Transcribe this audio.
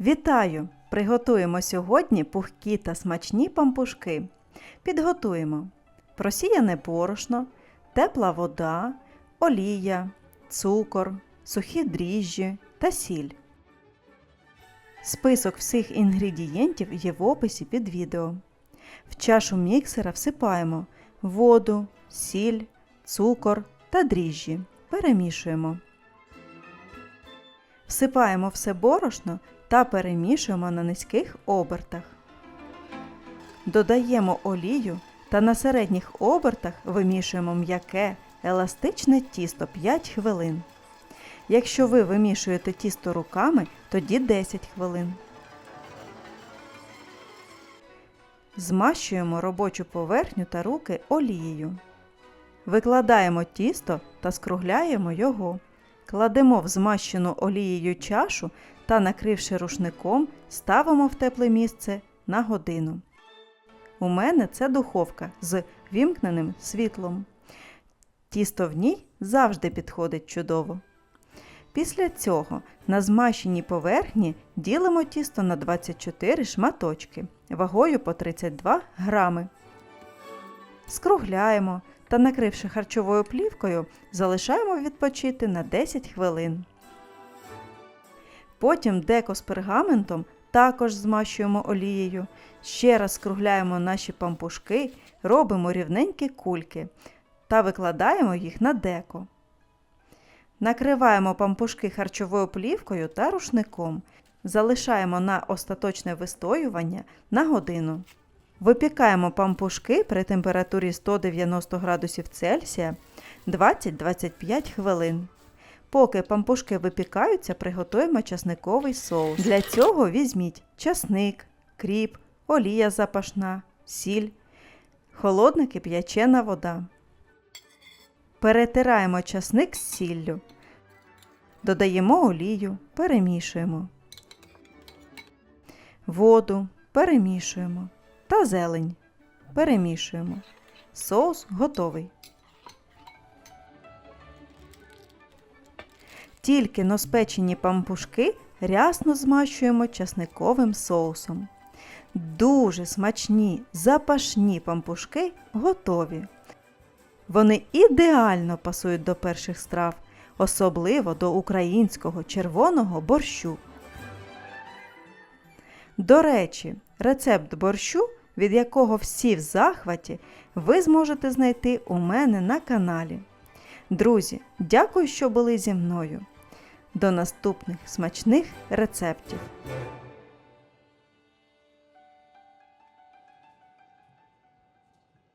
Вітаю! Приготуємо сьогодні пухкі та смачні пампушки. Підготуємо просіяне борошно, тепла вода, олія, цукор, сухі дріжджі та сіль. Список всіх інгредієнтів є в описі під відео. В чашу міксера всипаємо воду, сіль, цукор та дріжджі. Перемішуємо. Всипаємо все борошно та перемішуємо на низьких обертах. Додаємо олію та на середніх обертах вимішуємо м'яке, еластичне тісто 5 хвилин. Якщо ви вимішуєте тісто руками, тоді 10 хвилин. Змащуємо робочу поверхню та руки олією. Викладаємо тісто та скругляємо його. Кладемо в змащену олією чашу та, накривши рушником, ставимо в тепле місце на годину. У мене це духовка з вімкненим світлом. Тісто в ній завжди підходить чудово. Після цього на змащеній поверхні ділимо тісто на 24 шматочки вагою по 32 грами. Скругляємо та, накривши харчовою плівкою, залишаємо відпочити на 10 хвилин. Потім деко з пергаментом також змащуємо олією. Ще раз скругляємо наші пампушки, робимо рівненькі кульки та викладаємо їх на деко. Накриваємо пампушки харчовою плівкою та рушником. Залишаємо на остаточне вистоювання на годину. Випікаємо пампушки при температурі 190 градусів Цельсія 20-25 хвилин. Поки пампушки випікаються, приготуємо часниковий соус. Для цього візьміть часник, кріп, олія запашна, сіль, холодна кип'ячена вода. Перетираємо часник з сіллю. Додаємо олію, перемішуємо. Воду перемішуємо та зелень. Перемішуємо. Соус готовий. Тільки но спечені пампушки рясно змащуємо часниковим соусом. Дуже смачні запашні пампушки готові. Вони ідеально пасують до перших страв, особливо до українського червоного борщу. До речі, рецепт борщу, від якого всі в захваті, ви зможете знайти у мене на каналі. Друзі, дякую, що були зі мною. До наступних смачних рецептів!